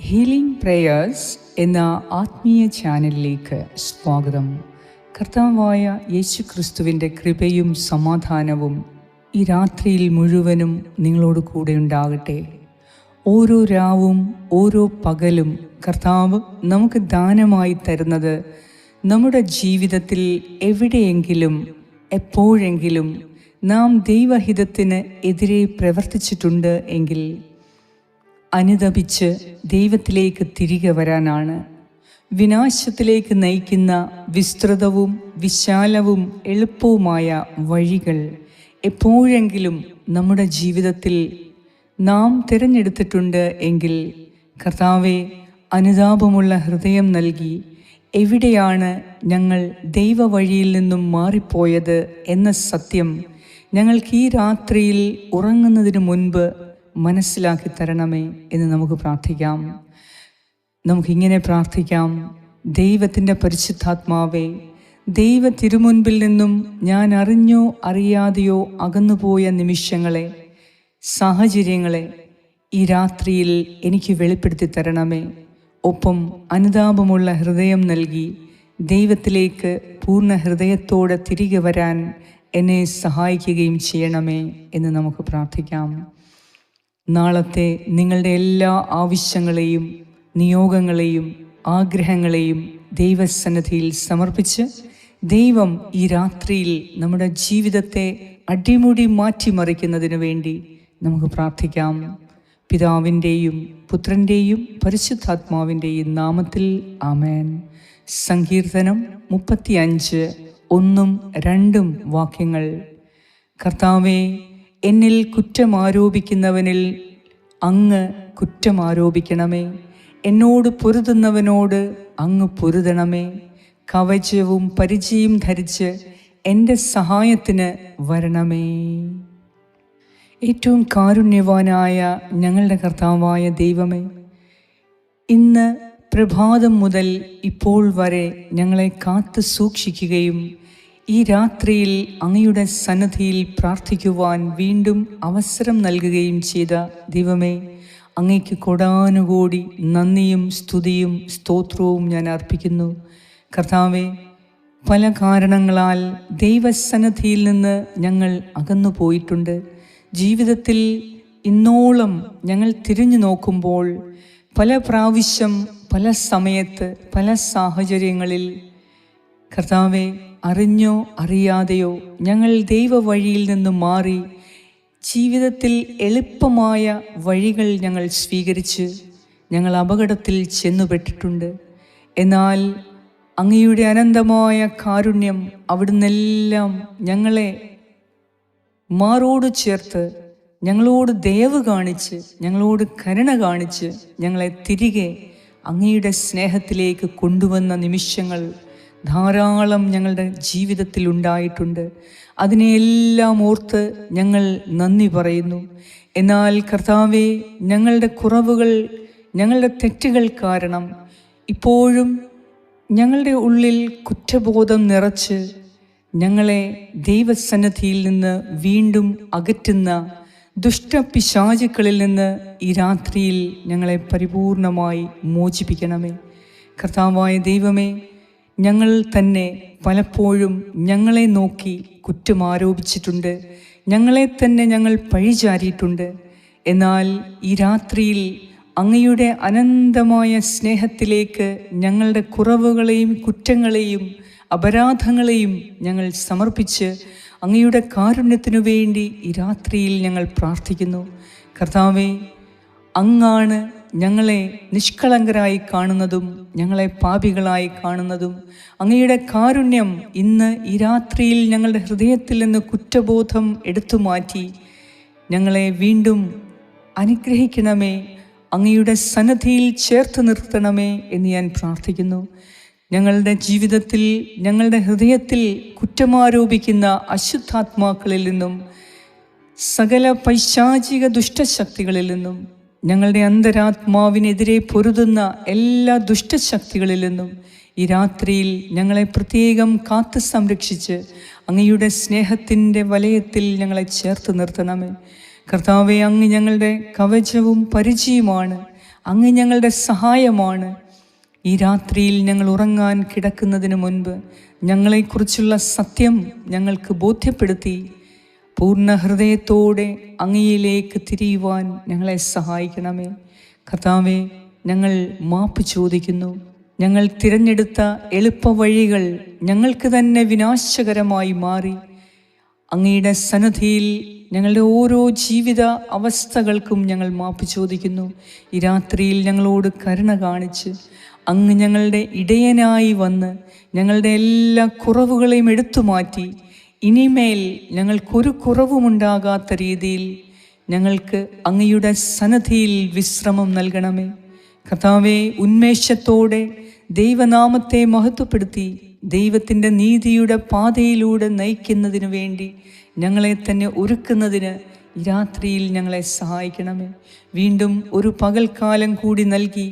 Healing prayers എന്ന ആത്മീയ ചാനലിലേക്ക് സ്വാഗതം. കർത്താവായ യേശു ക്രിസ്തുവിന്റെ കൃപയും സമാധാനവും ഈ രാത്രിയിൽ മുഴുവനും നിങ്ങളോട് കൂടെ ഉണ്ടാകട്ടെ. ഓരോ രാവും ഓരോ പകലും കർത്താവ് നമുക്ക് ദാനമായി തരുന്നത് നമ്മുടെ ജീവിതത്തിൽ എവിടെയെങ്കിലും എപ്പോഴെങ്കിലും നാം ദൈവഹിതത്തിന് എതിരെ പ്രവർത്തിച്ചിട്ടുണ്ട് എങ്കിൽ അനുദപിച്ച് ദൈവത്തിലേക്ക് തിരികെ വരാനാണ്. വിനാശത്തിലേക്ക് നയിക്കുന്ന വിസ്തൃതവും വിശാലവും എളുപ്പവുമായ വഴികൾ എപ്പോഴെങ്കിലും നമ്മുടെ ജീവിതത്തിൽ നാം തിരഞ്ഞെടുത്തിട്ടുണ്ട് എങ്കിൽ കർത്താവെ അനുതാപമുള്ള ഹൃദയം നൽകി എവിടെയാണ് ഞങ്ങൾ ദൈവവഴിയിൽ നിന്നും മാറിപ്പോയത് എന്ന സത്യം ഞങ്ങൾക്ക് ഈ രാത്രിയിൽ ഉറങ്ങുന്നതിന് മുൻപ് മനസ്സിലാക്കി തരണമേ എന്ന് നമുക്ക് പ്രാർത്ഥിക്കാം. നമുക്കിങ്ങനെ പ്രാർത്ഥിക്കാം. ദൈവത്തിന്റെ പരിശുദ്ധാത്മാവേ ദൈവ തിരുമുൻപിൽ നിന്നും ഞാൻ അറിഞ്ഞോ അറിയാതെയോ അകന്നുപോയ നിമിഷങ്ങളെ സാഹചര്യങ്ങളെ ഈ രാത്രിയിൽ എനിക്ക് വെളിപ്പെടുത്തി തരണമേ. ഒപ്പം അനുതാപമുള്ള ഹൃദയം നൽകി ദൈവത്തിലേക്ക് പൂർണ ഹൃദയത്തോടെ തിരികെ വരാൻ എന്നെ സഹായിക്കുകയും ചെയ്യണമേ എന്ന് നമുക്ക് പ്രാർത്ഥിക്കാം. നാളത്തെ നിങ്ങളുടെ എല്ലാ ആവശ്യങ്ങളെയും നിയോഗങ്ങളെയും ആഗ്രഹങ്ങളെയും ദൈവസന്നദ്ധിയിൽ സമർപ്പിച്ച് ദൈവം ഈ രാത്രിയിൽ നമ്മുടെ ജീവിതത്തെ അടിമുടി മാറ്റിമറിക്കുന്നതിന് വേണ്ടി നമുക്ക് പ്രാർത്ഥിക്കാം. പിതാവിന്റെയും പുത്രന്റെയും പരിശുദ്ധാത്മാവിന്റെയും നാമത്തിൽ ആമേൻ. സങ്കീർത്തനം മുപ്പത്തിയഞ്ച് ഒന്നും രണ്ടും വാക്യങ്ങൾ. കർത്താവെ എന്നിൽ കുറ്റം ആരോപിക്കുന്നവനിൽ അങ്ങ് കുറ്റം ആരോപിക്കണമേ എന്നോട് പൊരുതുന്നവനോട് അങ്ങ് പൊരുതണമേ. കവചവും പരിചയം ധരിച്ച് എന്റെ സഹായത്തിന് വരണമേ. ഏറ്റവും കാരുണ്യവാനായ ഞങ്ങളുടെ കർത്താവായ ദൈവമേ ഇന്ന് പ്രഭാതം മുതൽ ഇപ്പോൾ വരെ ഞങ്ങളെ കാത്തു സൂക്ഷിക്കുകയും ഈ രാത്രിയിൽ അങ്ങയുടെ സന്നദ്ധിയിൽ പ്രാർത്ഥിക്കുവാൻ വീണ്ടും അവസരം നൽകുകയും ചെയ്ത ദൈവമേ അങ്ങയ്ക്ക് കൊടാനുകൂടി നന്ദിയും സ്തുതിയും സ്തോത്രവും ഞാൻ അർപ്പിക്കുന്നു. കർത്താവെ പല കാരണങ്ങളാൽ ദൈവസന്നദ്ധിയിൽ നിന്ന് ഞങ്ങൾ അകന്നു പോയിട്ടുണ്ട്. ജീവിതത്തിൽ ഇന്നോളം ഞങ്ങൾ തിരിഞ്ഞു നോക്കുമ്പോൾ പല പ്രാവശ്യം പല സമയത്ത് പല സാഹചര്യങ്ങളിൽ കർത്താവെ അറിഞ്ഞോ അറിയാതെയോ ഞങ്ങൾ ദൈവവഴിയിൽ നിന്ന് മാറി ജീവിതത്തിൽ എളുപ്പമായ വഴികൾ ഞങ്ങൾ സ്വീകരിച്ച് ഞങ്ങൾ അപകടത്തിൽ ചെന്നുപെട്ടിട്ടുണ്ട്. എന്നാൽ അങ്ങയുടെ അനന്തമായ കാരുണ്യം അവിടുന്നെല്ലാം ഞങ്ങളെ മാറോട് ചേർത്ത് ഞങ്ങളോട് ദയവ് കാണിച്ച് ഞങ്ങളോട് കരുണ കാണിച്ച് ഞങ്ങളെ തിരികെ അങ്ങയുടെ സ്നേഹത്തിലേക്ക് കൊണ്ടുവന്ന നിമിഷങ്ങൾ ധാരാളം ഞങ്ങളുടെ ജീവിതത്തിൽ ഉണ്ടായിട്ടുണ്ട്. അതിനെയെല്ലാം ഓർത്ത് ഞങ്ങൾ നന്ദി പറയുന്നു. എന്നാൽ കർത്താവെ ഞങ്ങളുടെ കുറവുകൾ ഞങ്ങളുടെ തെറ്റുകൾ കാരണം ഇപ്പോഴും ഞങ്ങളുടെ ഉള്ളിൽ കുറ്റബോധം നിറച്ച് ഞങ്ങളെ ദൈവസന്നദ്ധിയിൽ നിന്ന് വീണ്ടും അകറ്റുന്ന ദുഷ്ടപിശാചുക്കളിൽ നിന്ന് ഈ രാത്രിയിൽ ഞങ്ങളെ പരിപൂർണമായി മോചിപ്പിക്കണമേ. കർത്താവായ ദൈവമേ ഞങ്ങൾ തന്നെ പലപ്പോഴും ഞങ്ങളെ നോക്കി കുറ്റം ആരോപിച്ചിട്ടുണ്ട്. ഞങ്ങളെ തന്നെ ഞങ്ങൾ പഴിചാരിയിട്ടുണ്ട്. എന്നാൽ ഈ രാത്രിയിൽ അങ്ങയുടെ അനന്തമായ സ്നേഹത്തിലേക്ക് ഞങ്ങളുടെ കുറവുകളെയും കുറ്റങ്ങളെയും അപരാധങ്ങളെയും ഞങ്ങൾ സമർപ്പിച്ച് അങ്ങയുടെ കാരുണ്യത്തിനു വേണ്ടി ഈ രാത്രിയിൽ ഞങ്ങൾ പ്രാർത്ഥിക്കുന്നു. കർത്താവെ അങ്ങാണ് ഞങ്ങളെ നിഷ്കളങ്കരായി കാണുന്നതും ഞങ്ങളെ പാപികളായി കാണുന്നതും അങ്ങയുടെ കാരുണ്യം ഇന്ന് ഈ രാത്രിയിൽ ഞങ്ങളുടെ ഹൃദയത്തിൽ നിന്ന് കുറ്റബോധം എടുത്തു മാറ്റി ഞങ്ങളെ വീണ്ടും അനുഗ്രഹിക്കണമേ അങ്ങയുടെ സന്നദ്ധിയിൽ ചേർത്ത് നിർത്തണമേ എന്ന് ഞാൻ പ്രാർത്ഥിക്കുന്നു. ഞങ്ങളുടെ ജീവിതത്തിൽ ഞങ്ങളുടെ ഹൃദയത്തിൽ കുറ്റമാരോപിക്കുന്ന അശുദ്ധാത്മാക്കളിൽ നിന്നും സകല പൈശാചിക ദുഷ്ടശക്തികളിൽ നിന്നും ഞങ്ങളുടെ അന്തരാത്മാവിനെതിരെ പൊരുതുന്ന എല്ലാ ദുഷ്ടശക്തികളിൽ നിന്നും ഈ രാത്രിയിൽ ഞങ്ങളെ പ്രത്യേകം കാത്തു സംരക്ഷിച്ച് അങ്ങയുടെ സ്നേഹത്തിന്റെ വലയത്തിൽ ഞങ്ങളെ ചേർത്ത് നിർത്തണമേ. കർത്താവെ അങ്ങ് ഞങ്ങളുടെ കവചവും പരിചയമാണ്. അങ്ങ് ഞങ്ങളുടെ സഹായമാണ്. ഈ രാത്രിയിൽ ഞങ്ങൾ ഉറങ്ങാൻ കിടക്കുന്നതിന് മുൻപ് ഞങ്ങളെക്കുറിച്ചുള്ള സത്യം ഞങ്ങൾക്ക് ബോധ്യപ്പെടുത്തി. പൂർണ ഹൃദയത്തോടെ അങ്ങയിലേക്ക് തിരിയുവാൻ ഞങ്ങളെ സഹായിക്കണമേ. കർത്താവെ ഞങ്ങൾ മാപ്പ് ചോദിക്കുന്നു. ഞങ്ങൾ തിരഞ്ഞെടുത്ത എളുപ്പവഴികൾ ഞങ്ങൾക്ക് തന്നെ വിനാശകരമായി മാറി. അങ്ങയുടെ സന്നദ്ധിയിൽ ഞങ്ങളുടെ ഓരോ ജീവിത അവസ്ഥകൾക്കും ഞങ്ങൾ മാപ്പ് ചോദിക്കുന്നു. ഈ രാത്രിയിൽ ഞങ്ങളോട് കരുണ കാണിച്ച് അങ്ങ് ഞങ്ങളുടെ ഇടയനായി വന്ന് ഞങ്ങളുടെ എല്ലാ കുറവുകളെയും എടുത്തു മാറ്റി ഇനിമേൽ ഞങ്ങൾക്കൊരു കുറവുമുണ്ടാകാത്ത രീതിയിൽ ഞങ്ങൾക്ക് അങ്ങയുടെ സന്നദ്ധിയിൽ വിശ്രമം നൽകണമേ. കഥാവെ ഉന്മേഷത്തോടെ ദൈവനാമത്തെ മഹത്വപ്പെടുത്തി ദൈവത്തിന്റെ നീതിയുടെ പാതയിലൂടെ നയിക്കുന്നതിന് വേണ്ടി ഞങ്ങളെ തന്നെ ഒരുക്കുന്നതിന് രാത്രിയിൽ ഞങ്ങളെ സഹായിക്കണമേ. വീണ്ടും ഒരു പകൽക്കാലം കൂടി നൽകി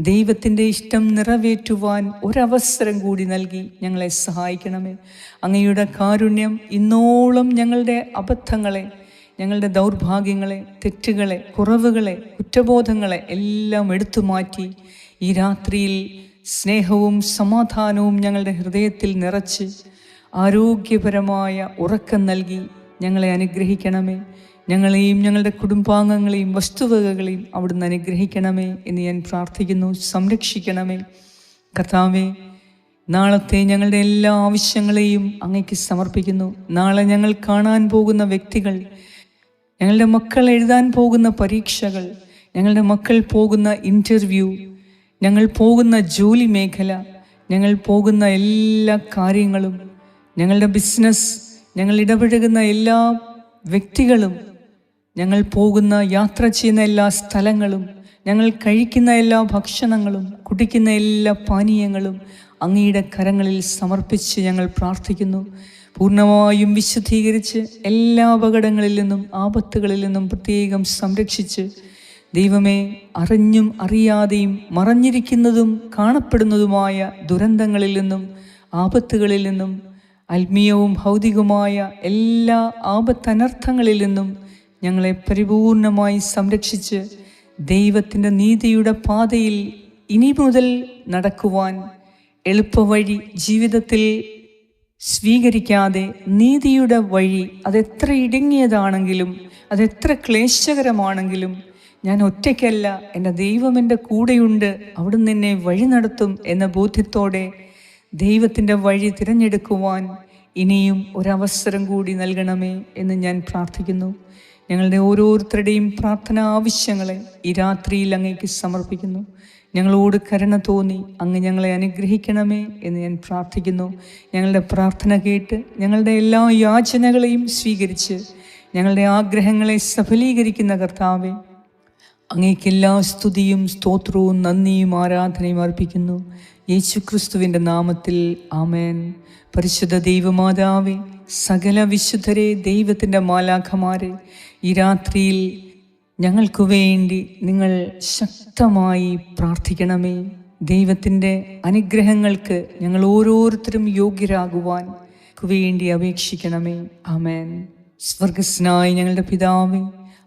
ദൈവത്തിന്റെ ഇഷ്ടം നിറവേറ്റുവാൻ ഒരവസരം കൂടി നൽകി ഞങ്ങളെ സഹായിക്കണമേ. അങ്ങയുടെ കാരുണ്യം ഇന്നോളം ഞങ്ങളുടെ അബദ്ധങ്ങളെ ഞങ്ങളുടെ ദൗർഭാഗ്യങ്ങളെ തെറ്റുകളെ കുറവുകളെ കുറ്റബോധങ്ങളെ എല്ലാം എടുത്തു മാറ്റി ഈ രാത്രിയിൽ സ്നേഹവും സമാധാനവും ഞങ്ങളുടെ ഹൃദയത്തിൽ നിറച്ച് ആരോഗ്യപരമായ ഉറക്കം നൽകി ഞങ്ങളെ അനുഗ്രഹിക്കണമേ. ഞങ്ങളെയും ഞങ്ങളുടെ കുടുംബാംഗങ്ങളെയും വസ്തുവകകളെയും അവിടുന്ന് അനുഗ്രഹിക്കണമേ എന്ന് ഞാൻ പ്രാർത്ഥിക്കുന്നു. സംരക്ഷിക്കണമേ. കർത്താവേ നാളത്തെ ഞങ്ങളുടെ എല്ലാ ആവശ്യങ്ങളെയും അങ്ങയ്ക്ക് സമർപ്പിക്കുന്നു. നാളെ ഞങ്ങൾ കാണാൻ പോകുന്ന വ്യക്തികൾ ഞങ്ങളുടെ മക്കൾ എഴുതാൻ പോകുന്ന പരീക്ഷകൾ ഞങ്ങളുടെ മക്കൾ പോകുന്ന ഇന്റർവ്യൂ ഞങ്ങൾ പോകുന്ന ജോലി മേഖല ഞങ്ങൾ പോകുന്ന എല്ലാ കാര്യങ്ങളും ഞങ്ങളുടെ ബിസിനസ് ഞങ്ങൾ ഇടപഴകുന്ന എല്ലാ വ്യക്തികളും ഞങ്ങൾ പോകുന്ന യാത്ര ചെയ്യുന്ന എല്ലാ സ്ഥലങ്ങളും ഞങ്ങൾ കഴിക്കുന്ന എല്ലാ ഭക്ഷണങ്ങളും കുടിക്കുന്ന എല്ലാ പാനീയങ്ങളും അങ്ങയുടെ കരങ്ങളിൽ സമർപ്പിച്ച് ഞങ്ങൾ പ്രാർത്ഥിക്കുന്നു. പൂർണമായും വിശുദ്ധീകരിച്ച് എല്ലാ അപകടങ്ങളിൽ നിന്നും ആപത്തുകളിൽ നിന്നും പ്രത്യേകം സംരക്ഷിച്ച് ദൈവമേ അറിഞ്ഞും അറിയാതെയും മറഞ്ഞിരിക്കുന്നതും കാണപ്പെടുന്നതുമായ ദുരന്തങ്ങളിൽ നിന്നും ആപത്തുകളിൽ നിന്നും ആത്മീയവും ഭൗതികവുമായ എല്ലാ ആപത്തനർത്ഥങ്ങളിൽ നിന്നും ഞങ്ങളെ പരിപൂർണമായി സംരക്ഷിച്ച് ദൈവത്തിന്റെ നീതിയുടെ പാതയിൽ ഇനി മുതൽ നടക്കുവാൻ എളുപ്പവഴി ജീവിതത്തിൽ സ്വീകരിക്കാതെ നീതിയുടെ വഴി അതെത്ര ഇടുങ്ങിയതാണെങ്കിലും അതെത്ര ക്ലേശകരമാണെങ്കിലും ഞാൻ ഒറ്റയ്ക്കല്ല എന്റെ ദൈവം എന്റെ കൂടെയുണ്ട് അവിടുന്ന് എന്നെ വഴി നടത്തും എന്ന ബോധ്യത്തോടെ ദൈവത്തിന്റെ വഴി തിരഞ്ഞെടുക്കുവാൻ ഇനിയും ഒരവസരം കൂടി നൽകണമേ എന്ന് ഞാൻ പ്രാർത്ഥിക്കുന്നു. ഞങ്ങളുടെ ഓരോരുത്തരുടെയും പ്രാർത്ഥന ആവശ്യങ്ങളെ ഈ രാത്രിയിൽ അങ്ങേക്ക് സമർപ്പിക്കുന്നു. ഞങ്ങളോട് കരുണ തോന്നി അങ്ങ് ഞങ്ങളെ അനുഗ്രഹിക്കണമേ എന്ന് ഞാൻ പ്രാർത്ഥിക്കുന്നു. ഞങ്ങളുടെ പ്രാർത്ഥന കേട്ട് ഞങ്ങളുടെ എല്ലാ യാചനകളെയും സ്വീകരിച്ച് ഞങ്ങളുടെ ആഗ്രഹങ്ങളെ സഫലീകരിക്കുന്ന കർത്താവെ അങ്ങേക്ക് എല്ലാ സ്തുതിയും സ്തോത്രവും നന്ദിയും ആരാധനയും അർപ്പിക്കുന്നു. യേശുക്രിസ്തുവിന്റെ നാമത്തിൽ ആമേൻ. പരിശുദ്ധ ദൈവമാതാവെ സകല വിശുദ്ധരെ ദൈവത്തിന്റെ മാലാഖമാരെ ഈ രാത്രിയിൽ ഞങ്ങൾക്കു വേണ്ടി നിങ്ങൾ ശക്തമായി പ്രാർത്ഥിക്കണമേ. ദൈവത്തിന്റെ അനുഗ്രഹങ്ങൾക്ക് ഞങ്ങൾ ഓരോരുത്തരും യോഗ്യരാകുവാൻ വേണ്ടി അപേക്ഷിക്കണമേ. ആമേൻ. സ്വർഗസ്നായി ഞങ്ങളുടെ പിതാവേ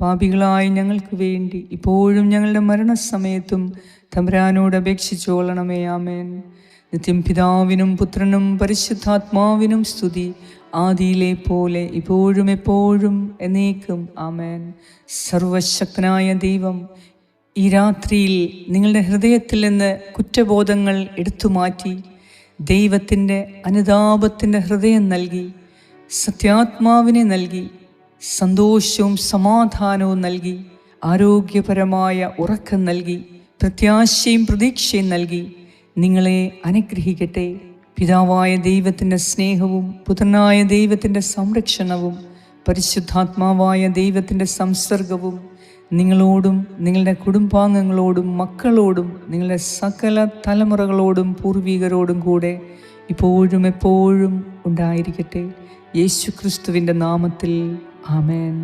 പാപികളായ ഞങ്ങൾക്ക് വേണ്ടി ഇപ്പോഴും ഞങ്ങളുടെ മരണസമയത്തും തമ്പരാനോട് അപേക്ഷിച്ചോളണമേ ആമേൻ. നിത്യം പിതാവിനും പുത്രനും പരിശുദ്ധാത്മാവിനും സ്തുതി ആദിയിലെ പോലെ ഇപ്പോഴും എപ്പോഴും എന്നേക്കും ആമേൻ. സർവശക്തനായ ദൈവം ഈ രാത്രിയിൽ നിങ്ങളുടെ ഹൃദയത്തിൽ നിന്ന് കുറ്റബോധങ്ങൾ എടുത്തു മാറ്റി ദൈവത്തിന്റെ അനുതാപത്തിന്റെ ഹൃദയം നൽകി സത്യാത്മാവിനെ നൽകി സന്തോഷവും സമാധാനവും നൽകി ആരോഗ്യപരമായ ഉറക്കം നൽകി പ്രത്യാശയും പ്രതീക്ഷയും നൽകി നിങ്ങളെ അനുഗ്രഹിക്കട്ടെ. പിതാവായ ദൈവത്തിന്റെ സ്നേഹവും പുത്രനായ ദൈവത്തിന്റെ സംരക്ഷണവും പരിശുദ്ധാത്മാവായ ദൈവത്തിന്റെ സംസർഗവും നിങ്ങളോടും നിങ്ങളുടെ കുടുംബാംഗങ്ങളോടും മക്കളോടും നിങ്ങളുടെ സകല തലമുറകളോടും പൂർവികരോടും കൂടെ ഇപ്പോഴും എപ്പോഴും ഉണ്ടായിരിക്കട്ടെ. യേശു ക്രിസ്തുവിന്റെ നാമത്തിൽ ആമേൻ